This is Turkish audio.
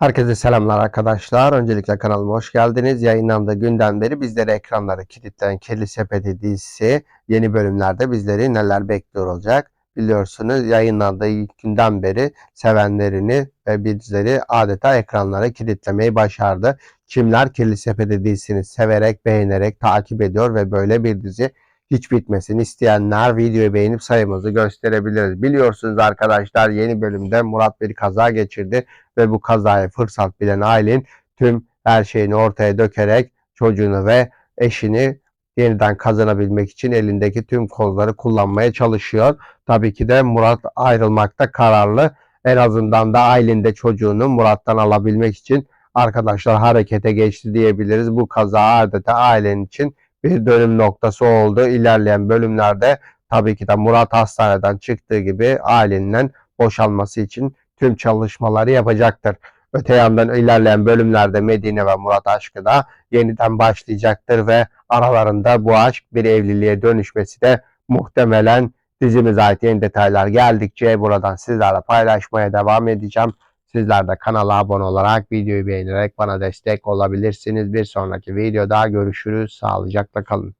Herkese selamlar arkadaşlar. Öncelikle kanalıma hoş geldiniz. Yayınlandığı günden beri bizleri ekranlara kilitleyen Kirli Sepeti dizisi yeni bölümlerde bizleri neler bekliyor olacak. Biliyorsunuz yayınlandığı ilk günden beri sevenlerini ve bizleri adeta ekranlara kilitlemeyi başardı. Kimler Kirli Sepeti dizisini severek, beğenerek takip ediyor ve böyle bir dizi hiç bitmesini isteyenler videoyu beğenip sayımızı gösterebiliriz. Biliyorsunuz arkadaşlar yeni bölümde Murat bir kaza geçirdi ve bu kazaya fırsat bilen Aylin tüm her şeyini ortaya dökerek çocuğunu ve eşini yeniden kazanabilmek için elindeki tüm kozları kullanmaya çalışıyor. Tabii ki de Murat ayrılmakta kararlı. En azından da Aylin de çocuğunu Murat'tan alabilmek için arkadaşlar harekete geçti diyebiliriz. Bu kaza adeta ailen için bir dönüm noktası oldu. İlerleyen bölümlerde tabii ki de Murat hastaneden çıktığı gibi ailenin boşalması için tüm çalışmaları yapacaktır. Öte yandan ilerleyen bölümlerde Medine ve Murat aşkı da yeniden başlayacaktır ve aralarında bu aşk bir evliliğe dönüşmesi de muhtemelen dizimize ait yeni detaylar geldikçe buradan sizlerle paylaşmaya devam edeceğim. Sizler de kanala abone olarak videoyu beğenerek bana destek olabilirsiniz. Bir sonraki videoda görüşürüz. Sağlıcakla kalın.